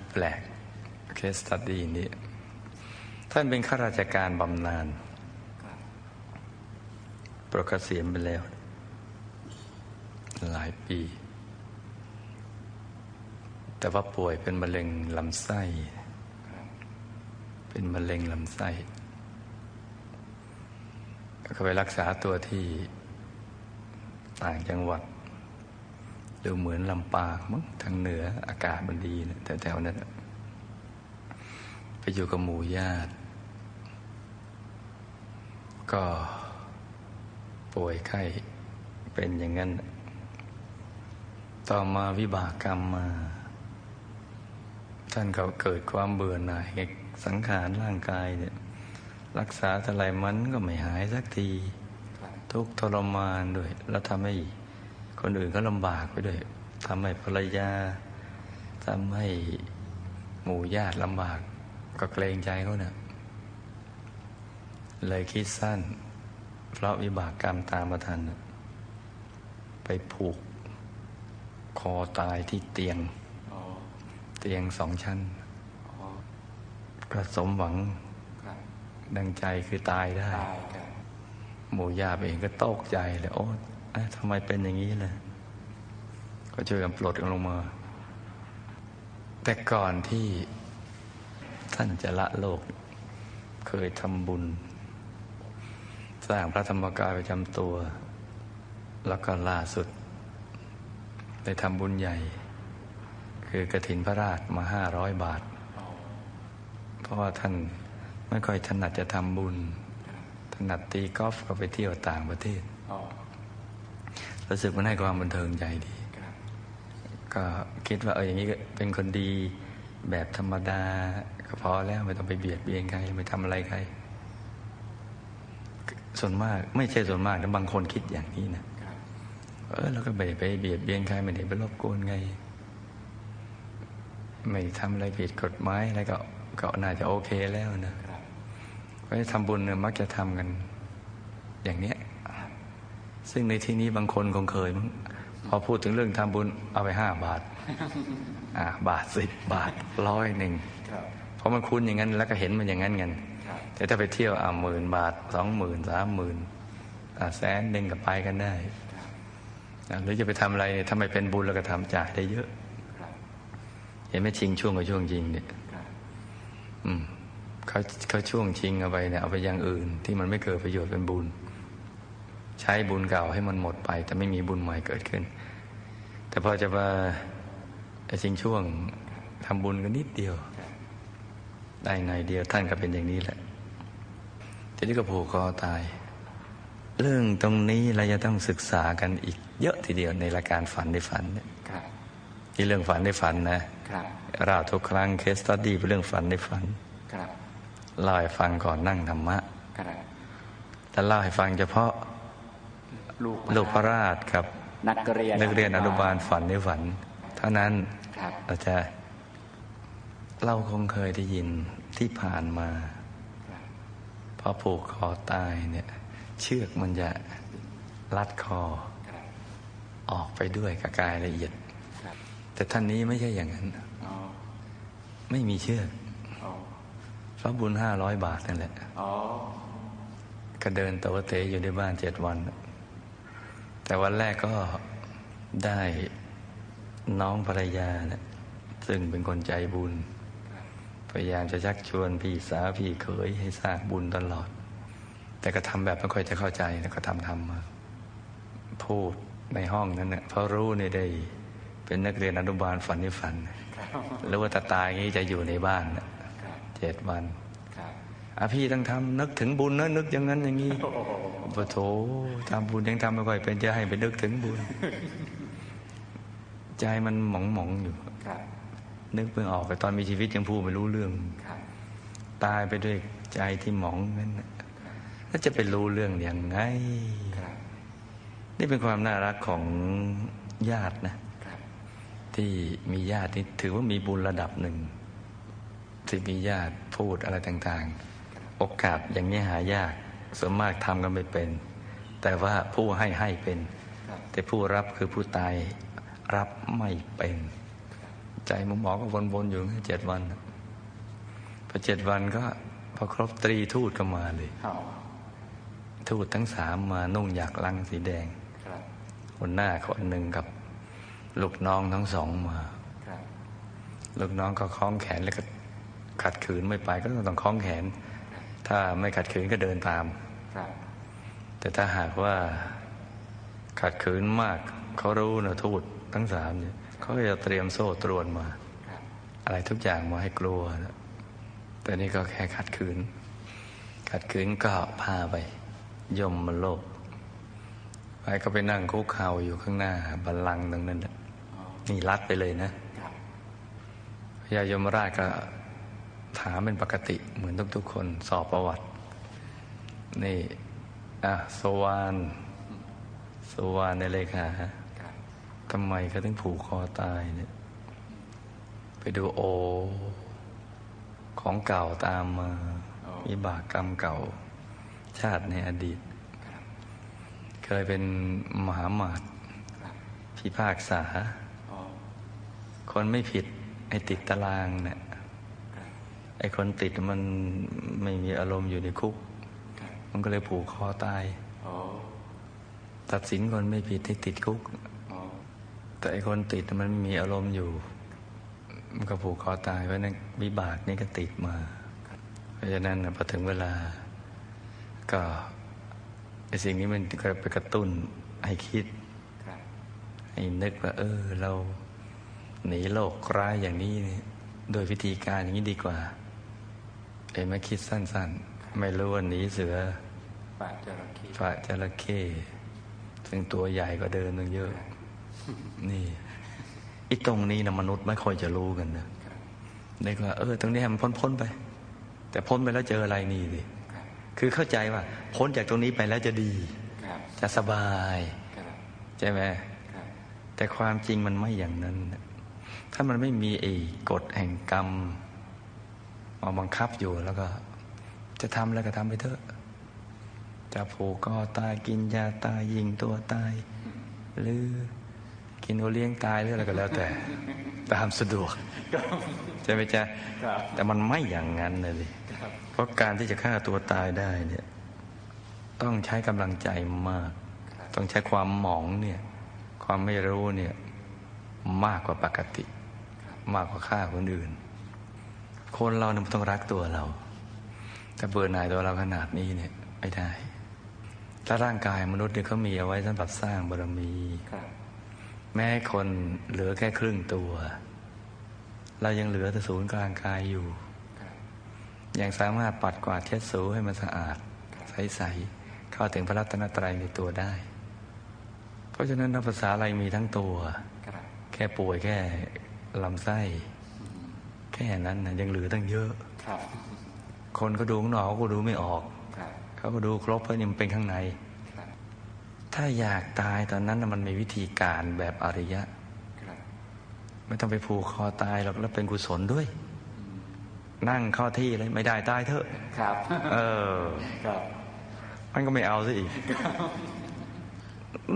ี้แปลกเคสตัดดี้นี้ ท่านเป็นข้าราชการบำนาญปรกเกษียไปแล้ว หลายปี แต่ว่าป่วยเป็นมะเร็งลำไส้ เป็นมะเร็งลำไส้ก็ไปรักษาตัวที่ต่างจังหวัด ดูเหมือนลำปางมั้งทางเหนืออากาศมันดีนะแถวๆนั้นไปอยู่กับหมู่ญาติ ก็ป่วยไข้เป็นอย่างนั้น ต่อมาวิบากกรรมมา ท่านเขาเกิดความเบื่อหน่ายสังขารร่างกายเนี่ย รักษาเท่าไรมันก็ไม่หายสักที ทุกทรมานด้วย แล้วทำให้ คนอื่นก็ลำบากไปด้วยทำให้ภรรยาทำให้หมู่ญาติลำบาก ก็เกรงใจเขาเนะ่ยเลยคิดสั้น เพราะวิบากกรรมตามมาทัน ไปผูก คอตายที่เตียง เตียงสองชั้นก็สมหวัง ดังใจคือตายได้ หมู่ญาติเองก็ตกใจเลยโอ้ ทำไมเป็นอย่างนี้เลยก็ช่วยกันปลดกันลงมา แต่ก่อนที่ท่านจะละโลก เคยทำบุญ สร้างพระธรรมกายประจำตัว แล้วก็ล่าสุดได้ทำบุญใหญ่ คือกระถินพระราชมาห้าร้อยบาท เพราะว่าท่านไม่ค่อยถนัดจะทำบุญ ถนัดตีกอล์ฟก็ไปเที่ยวต่างประเทศ รู้สึกมันให้ความบันเทิงใจดี ก็คิดว่าเอออย่างนี้ก็เป็นคนดีแบบธรรมดาก็พอแล้วไม่ต้องไปเบียดเบียนใครไม่ทำอะไรใคร ส่วนมากไม่ใช่ส่วนมากนะบางคนคิดอย่างนี้นะเออเราก็ไม่ไปเบียดเบียนใครไม่ได้ไปรบกวนไง ไม่ทำอะไรผิดกฎหมายอะไรก็ก็น่าจะโอเคแล้วนะเพราะทำบุญเนี่ยมักจะทำกัน อย่างเนี้ย ซึ่งในที่นี้บางคนคงเคยมั้งพอพูดถึงเรื่องทำบุญเอาไปห้าบาทอ่าบาทสิบบาทร้อยหนึ่งเพราะมันคุ้นอย่างนั้นแล้วก็เห็นมันอย่างนั้นกันแต่ถ้าไปเที่ยวอ่าหมื่นบาทสองหมื่นสามหมื่นแสนหนึ่งก็ไปกันได้หรือจะไปทำอะไรเนี่ยถ้าไม่เป็นบุญแล้วก็ทำจ่ายได้เยอะเห็นไหมชิงช่วงกับช่วงจริงเนี่ยอืมเขาเขาช่วงชิงเอาไปเนี่ยเอาไปอย่างอื่น ที่มันไม่เกิดประโยชน์เป็นบุญ ใช้บุญเก่าให้มันหมดไป แต่ไม่มีบุญใหม่เกิดขึ้น แต่พอจะมาสิ่งช่วงทำบุญกันนิดเดียว ได้หน่อยเดียวท่านก็เป็นอย่างนี้แหละทีนี้ก็ผูกคอตาย เรื่องตรงนี้เราจะต้องศึกษากันอีก เยอะทีเดียวในรายการฝันในฝันเนี่ยที่เรื่องฝันในฝันนะเราทุกครั้งเคสตัดดี้เป็นเรื่องฝันในฝันเล่าให้ฟังก่อนนั่งธรรมะแต่เล่าให้ฟังเฉพาะ ลูกพระราชกับ นักเรียนนักเรียนอนุบาลฝันในฝัน เท่านั้นเราจะเราคงเคยได้ยินที่ผ่านมาพอผูกคอตายเนี่ย เชือกมันจะลัดคอ ออกไปด้วยกับกายละเอียดแต่ท่านนี้ไม่ใช่อย่างนั้นไม่มีเชือกเพราะบุญห้าร้อยบาทนั่นแหละก็เดินตัวเตะอยู่ในบ้านเจ็ดวัน แต่วันแรกก็ได้น้องภรรยาเนะซึ่งเป็นคนใจบุญ พยายามจะชักชวนพี่สาวพี่เขยให้สร้างบุญตลอด แต่ก็ทำแบบไม่ค่อยจะเข้าใจแล้วก็ทำทำมาพูดในห้องนั้นเนะ่ยเพราะรู้ในได้ เป็นนักเรียนอนุบาลฝันในฝัน แล้วว่าตาตายงี้จะอยู่ในบ้านเจ็ดวัน อาพี่ต้องทำนึกถึงบุญนะนึกอย่างนั้นอย่างนี้ปะโถทำบุญยังทำไม่ค่อยเป็นจะให้ไปนึกถึงบุญ ใจมันหมองหมองอยู่นึกเพิ่งออกไปตอนมีชีวิตยังพูดไม่รู้เรื่องตายไปด้วยใจที่หมองนั้นแล้วจะไปรู้เรื่องอย่างไงนี่เป็นความน่ารักของญาตินะที่มีญาติที่ถือว่ามีบุญระดับหนึ่งที่มีญาติพูดอะไรต่าง ๆ โอกาสอย่างนี้หายากส่วนมากทำกันไม่เป็น แต่ว่าผู้ให้ให้เป็น แต่ผู้รับคือผู้ตายรับไม่เป็น ใจใจหมอหมอก็วนๆอยู่เจ็ดวันน่ะพอเจ็ดวันก็พอครบตรีทูตก็มาเลยครับทูตทั้งสามมานุ่งหยากลังสีแดงครับคนหน้าคนหนึ่งกับลูกน้องทั้งสองมาครับลูกน้องก็คล้องแขนแล้วก็ขัดขืนไม่ไปก็ต้องคล้องแขน ถ้าไม่ขัดขืนก็เดินตามครับแต่ถ้าหากว่าขัดขืนมากเขารู้นะทูตทั้งสามเนี่ยเขาก็จะเตรียมโซ่ตรวนมาครับอะไรทุกอย่างมาให้กลัวนะแต่นี่ก็แค่ขัดขืน ขัดขืนก็พาไป ยมมาโลกไปก็ไปนั่งคุกเข่าอยู่ข้างหน้าบัลลังก์ตรงนั้นน่ะอ๋อนี่รัดไปเลยนะครับพญายมราชก็ ถามเป็นปกติเหมือนทุกๆคนสอบประวัติ นี่อะสวานสวานในเลขาทำไมเขาถึงผูกคอตายเนี่ย ไปดูโอ ของเก่าตามมามีบากกรรมเก่า ชาติในอดีต เคยเป็นมหาหมาตครับพิพากษา คนไม่ผิดไอ้ติดตารางเนี่ย ไอ้คนติดมันไม่มีอารมณ์อยู่ในคุกครับมันก็เลยผูกคอตายอ๋อตัดสินคนไม่ผิดให้ติดคุกอ๋อแต่ไอ้คนติดมันไม่มีอารมณ์อยู่ มันก็ผูกคอตายเพราะนั้นวิบากนี่ก็ติดมา เพราะฉะนั้นน่ะพอถึงเวลา ก็ไอ้สิ่งนี้มันก็ไปกระตุ้นให้คิดครับให้นึกว่า เออ เราหนีโลกร้ายอย่างนี้เนี่ยโดยวิธีการอย่างนี้ดีกว่า เอ็มไม่คิดสั้น ๆ ไม่รู้ว่าหนีเสือปาจระเข้ฝ่าจระเข้ซึ่งตัวใหญ่กว่าเดินตั้งเยอะ นี่อีตรงนี้นะมนุษย์ไม่ค่อยจะรู้กันนะเด็กว่าเออ ตรงนี้มันพ้นๆไป แต่พ้นไปแล้วเจออะไรนี่ดิคือเข้าใจว่า พ้นจากตรงนี้ไปแล้วจะดีจะสบายใช่ไหมแต่ความจริงมันไม่อย่างนั้น ถ้ามันไม่มีไอ้กฎแห่งกรรม มาบังคับอยู่แล้วก็ จะทำอะไรก็ทำไปเถอะ จะผูกคอตายกินยาตายยิงตัวตาย หรือกินโอเลี้ยงตายหรืออะไรก็แล้วแต่ ตามสะดวกใช่ไหมจ๊ะแต่มันไม่อย่างนั้นเลยเพราะการที่จะฆ่าตัวตายได้เนี่ย ต้องใช้กำลังใจมาก ต้องใช้ความหมองเนี่ย ความไม่รู้เนี่ย มากกว่าปกติ มากกว่าฆ่าคนอื่น คนเราเนี่ยมันต้องรักตัวเราแต่เบื่อหน่ายตัวเราขนาดนี้เนี่ยไม่ได้ถ้าร่างกายมนุษย์เนี่ยเขามีเอาไว้สำหรับสร้างบารมีครับแม้คนเหลือแค่ครึ่งตัว เรายังเหลือแต่ศูนย์กลางกายอยู่ครับยังสามารถปัดกวาดเช็ดสูให้มันสะอาด ใสๆเข้าถึงพระรัตนตรัยในตัวได้ เพราะฉะนั้นนักภาษาอะไรมีทั้งตัวครับแค่ป่วยแค่ลำไส้ แค่นั้นนะยังเหลือตั้งเยอะครับคนก็ดูข้างนอกเขาก็ดูไม่ออกครับเขาก็ดูครบเพราะนี่มันเป็นข้างในครับถ้าอยากตายตอนนั้นน่ะมันมีวิธีการแบบอริยะครับไม่ต้องไปผูกคอตายหรอกแล้วเป็นกุศลด้วย นั่งเข้าที่เลยไม่ได้ตายเถอะครับ เออครับมันก็ไม่เอาซะอีก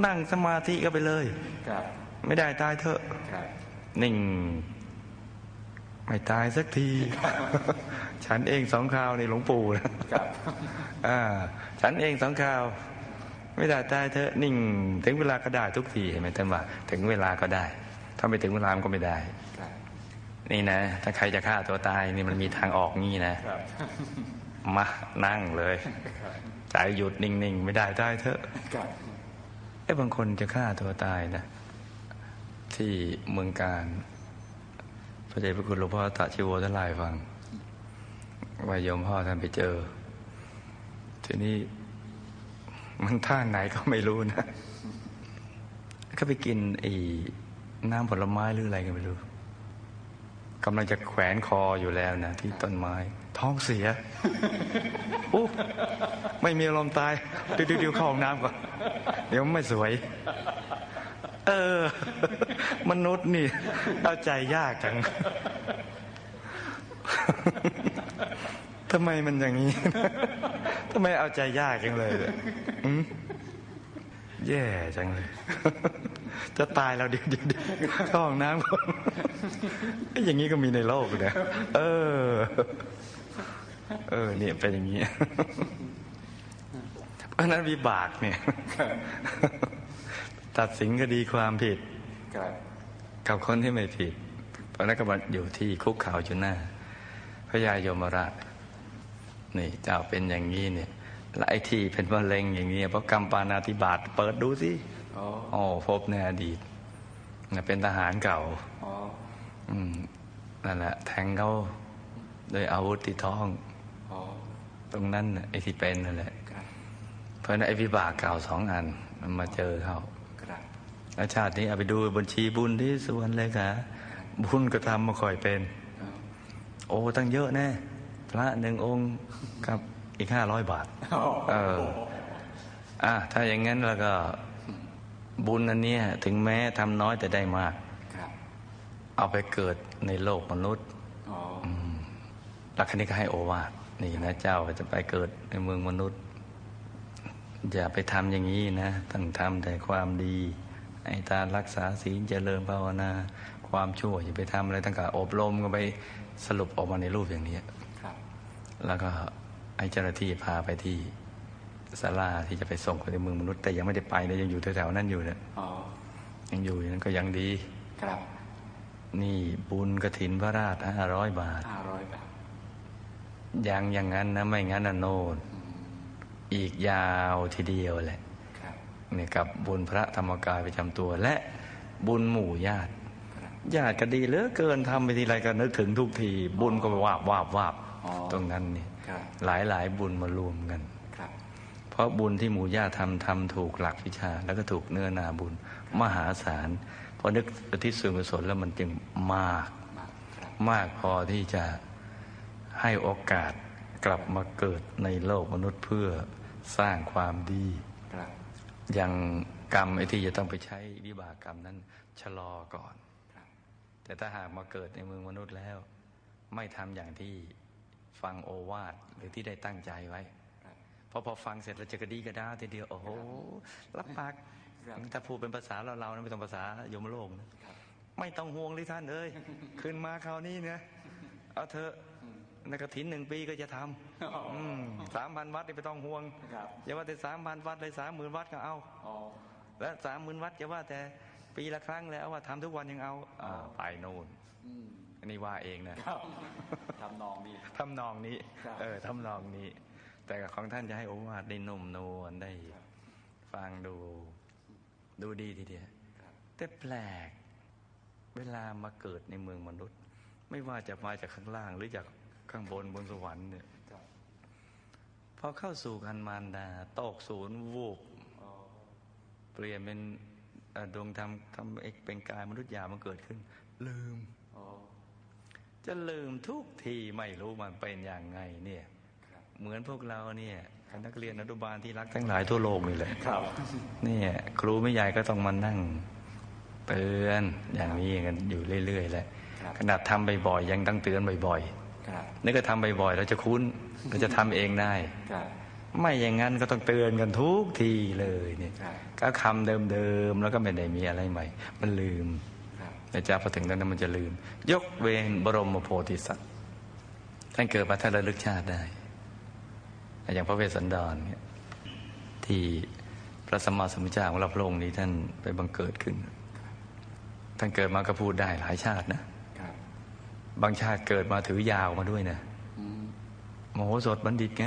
นั่งสมาธิก็ไปเลย ครับ ไม่ได้ตายเถอะครับนิ่ง ไม่ตายสักที ฉันเองสองคราวในหลวงปู่นะครับอ่าฉันเองสองคราว ไม่ได้ตายเถอะนิ่ง ถึงเวลาก็ได้ทุกทีเห็นไหมท่านว่า ถึงเวลาก็ได้ ถ้าไม่ถึงเวลามันก็ไม่ได้ครับนี่นะ ถ้าใครจะฆ่าตัวตายนี่มันมีทางออกงี้นะครับมานั่งเลยใจหยุดนิ่งๆไม่ได้ตายเถอะครับไอ้บางคนจะฆ่าตัวตายนะ ที่เมืองการพ ระเดชพระคุณหลวงพ่อตะชิโวท่านล่าให้ฟังว่ายมพ่อท่านไปเจอ ทีนี้มันท่าไหนก็ไม่รู้นะ ก็ไปกินไอ้น้ำผลไม้หรืออะไรกันไม่รู้กำลังจะแขวนคออยู่แล้วนะที่ต้นไม้ ท้องเสียโอ้ไม่มีอารมตายดี๋ยวเดี๋ยวเข้าห้องน้ำก่อน เดี๋ยวไม่สวย เออ มนุษย์นี่เอาใจยากจังทำไมมันอย่างนี้ทำไมเอาใจยากจังเลยแย่จังเลย จะตายเดี๋ยวเดี๋ยวเดี๋ยวเข้าห้องน้ำก่อนอย่างนี้ก็มีในโลกนะเออ เออ เนี่ยเป็นอย่างนี้เพราะนั้นวิบากเนี่ย ตัดสินคดีความผิดครับกับคนที่ไม่ผิด เพราะนั้นก็มาอยู่ที่คุกเข่าอยู่หน้า พระยายมราชนี่เจ้าเป็นอย่างนี้เนี่ยและไอ้ที่เป็นมะเร็งอย่างนี้เพราะกรรมปานาติบาตเปิดดูสิอ๋ออ๋อพบในอดีตน่ะเป็นทหารเก่าอ๋ออืมนั่นแหละแทงเขาโดยอาวุธที่ท้องอ๋อตรงนั้นน่ะไอ้ที่เป็นนั่นแหละครับเพราะฉะนั้นไอ้วิบากเก่าสองอันมันมาเจอเขาครับ แล้วชาตินี้เอาไปดูบัญชีบุญที่ส่วนเลยค่ะ บุญก็ทำมาค่อยเป็นอ๋อโอ้ตั้งเยอะแน่พระหนึ่งองค์กับอีกห้าร้อยบาทเอออะถ้าอย่างนั้นแล้วก็บุญอันเนี้ยถึงแม้ทำน้อยแต่ได้มากครับเอาไปเกิดในโลกมนุษย์อ๋อลักษณนี้ก็ให้โอวาทนี่นะเจ้าจะไปเกิดในเมืองมนุษย์ อย่าไปทำอย่างนี้นะต้องทำแต่ความดี ให้ทานรักษาศีลเจริญภาวนา ความชั่วอย่าไปทำอะไรตั้งแต่อบรมก็ไปสรุปออกมาในรูปอย่างนี้ครับแล้วก็ไอ้เจ้าหน้าที่พาไปที่ศาลาที่จะไปส่งไปในเมืองมนุษย์ แต่ยังไม่ได้ไปนะยังอยู่แถวๆนั้นอยู่เนี่ยอ๋อยังอยู่อย่างนั้นก็ยังดีครับ นี่บุญกระถินพระราชห้าร้อยบาทห้าร้อยบาทยังอย่างนั้นนะไม่งั้นนะโน่นอืมอีกยาวทีเดียวแหละครับเนี่ยกับบุญพระธรรมกายประจำตัว และบุญหมู่ญาติญาติก็ดีเหลือเกินทำไปทีไรก็นึกถึงทุกที บุญก็วาบวาบวาบตรงนั้นนี่หลายหลายบุญมารวมกันเพราะบุญที่หมู่ญาติทำทำถูกหลักวิชา แล้วก็ถูกเนื้อนาบุญมหาศาลพอนึกอุทิศส่วนกุศลแล้วมันจึงมาก มากพอที่จะให้โอกาสกลับมาเกิดในโลกมนุษย์เพื่อสร้างความดีครับ ย่างกรรมไอ้ที่จะต้องไปใช้วิบากกรรมนั้นชะลอก่อน แต่ถ้าหากมาเกิดในเมืองมนุษย์แล้ว ไม่ทำอย่างที่ฟังโอวาทหรือที่ได้ตั้งใจไว้พราะพอฟังเสร็จเราจะกระดีกระด้าทีเดียว โอ้โหรับปากถ้าพูดเป็นภาษาเราเรานะไม่ต้องภาษาโยมโลกนะไม่ต้องห่วงเลยท่านเอ้ยขึ้นมาคราวนี้เนี่ยเอาเถอะ นักกฐินหนึ่งปีก็จะทำสามพันวัดนี่ไม่ต้องห่วงครับอย่าว่าแต่สามพันวัดเลยสามหมื่นวัดก็เอาอ๋อและสามหมื่นวัดจะว่าแต่ปีละครั้งแล้วว่าทำทุกวันยังเอาอ่าไปโน่นอืมอันนี้ว่าเองนะครับทำนองนี้ทำนองนี้ครับเออทำนองนี้ แต่ของท่านจะให้โอวาทได้นุ่มนวลได้ ฟังดูดูดีทีเดียวครับแต่แปลก เวลามาเกิดในเมืองมนุษย์ ไม่ว่าจะมาจากข้างล่างหรือจาก ข้างบนบนสวรรค์เนี่ยครับพอเข้าสู่คันมารดาตกศูนย์วูบอ๋อเปลี่ยนเป็นเอ่อดวงธรรมทำเอกเป็นกายมนุษย์หยาบมันเกิดขึ้น ลืมอ๋อจะลืมทุกทีไม่รู้มันเป็นอย่างไงเนี่ยครับเหมือนพวกเราเนี่ยนักเรียนอนุบาลที่รักทั้งหลายทั่วโลกนี่แหละครับเนี่ยครูไม่ใหญ่ก็ต้องมานั่งเตือนอย่างนี้กันอยู่เรื่อยๆแหละครับขนาดทำบ่อยๆยังต้องเตือนบ่อยครับๆ นี่ก็ทำบ่อยๆเราจะคุ้นเราจะทำเองได้ครับไม่อย่างนั้นก็ต้องเตือนกันทุกทีเลยเนี่ยครับก็คำเดิมๆแล้วก็ไม่ได้มีอะไรใหม่ มันลืมครับแต่จะพอถึงตอนนั้นมันจะลืม ยกเว้นบรมโพธิสัตว์ท่านเกิดมาท่านระลึกชาติได้ อย่างพระเวสสันดรเนี่ยที่พระสัมมาสัมพุทธเจ้าของเราพระองค์นี้ท่านไปบังเกิดขึ้น ท่านเกิดมาก็พูดได้หลายชาตินะครั บบางชาติเกิดมาถือยาวมาด้วยนะอืมโมโหสถบัณฑิตไง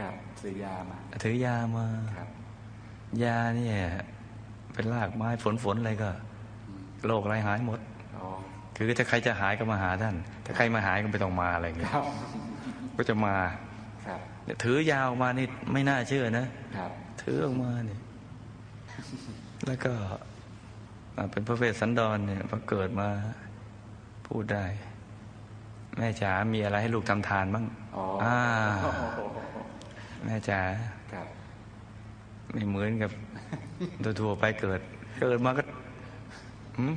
ครับซื้อยามา ถือยามาครับ ยาเนี่ย เป็นรากไม้ฝนฝนๆอะไรก็อืมโรคอะไรหายหมดอ๋อคือถ้าใครจะหายก็มาหาท่าน ถ้าใครมาหายก็ไม่ต้องมาอะไรอย่างเงี้ยครับก็จะมาครับเนี่ยถือยาวมานี่ไม่น่าเชื่อนะครับถือออกมาเนี่ยแล้วก็อ่าเป็นพระเวสสันดรเนี่ยพอเกิดมาพูดได้ แม่จ๋ามีอะไรให้ลูกทำทานบ้างอ๋ออ่าโอ้โหแม่จ๋าครับไม่เหมือนกับทั่วๆไปเกิด เกิดมาก็หืม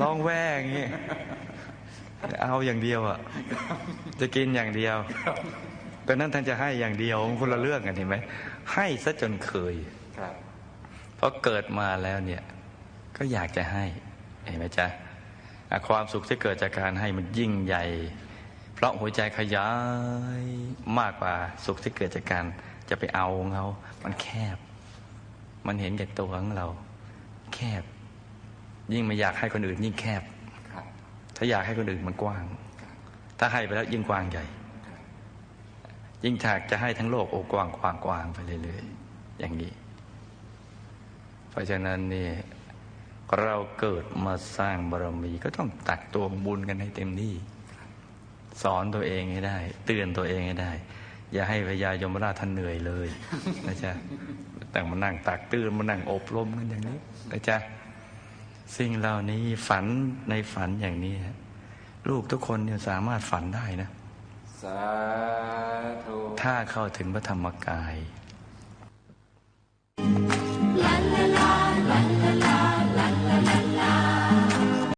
ร้องแว่อย่างงี้เอาอย่างเดียวอะ จะกินอย่างเดียวตอนนั้นท่านจะให้อย่างเดียวคนละเรื่องกันเห็นไหมให้ซะจนเคยครับเพราะเกิดมาแล้วเนี่ย ก็อยากจะให้เห็นไหมจ๊ะอะ ความสุขที่เกิดจากการให้มันยิ่งใหญ่ เพราะหัวใจขยายมากกว่าสุขที่เกิดจากการจะไปเอาของเขา มันแคบ มันเห็นแก่ตัวของเรา แคบ ยิ่งไม่อยากให้คนอื่น ยิ่งแคบครับถ้าอยากให้คนอื่นมันกว้าง ถ้าให้ไปแล้วยิ่งกว้างใหญ่ ยิ่งถากจะให้ทั้งโลกโอ้กว้างกว้างกว้างไปเรื่อยๆอย่างนี้ เพราะฉะนั้นนี่ เราเกิดมาสร้างบารมีก็ต้องตักตวงบุญกันให้เต็มที่สอนตัวเองให้ได้ เตือนตัวเองให้ได้ อย่าให้พญายมราชท่านเหนื่อยเลยนะจ๊ะแต่มานั่งตักเตือนมานั่งอบรมกันอย่างนี้นะจ๊ะสิ่งเหล่านี้ฝันในฝันอย่างนี้ลูกทุกคนเนี่ยสามารถฝันได้นะสาธุถ้าเข้าถึงพระธรรมกายค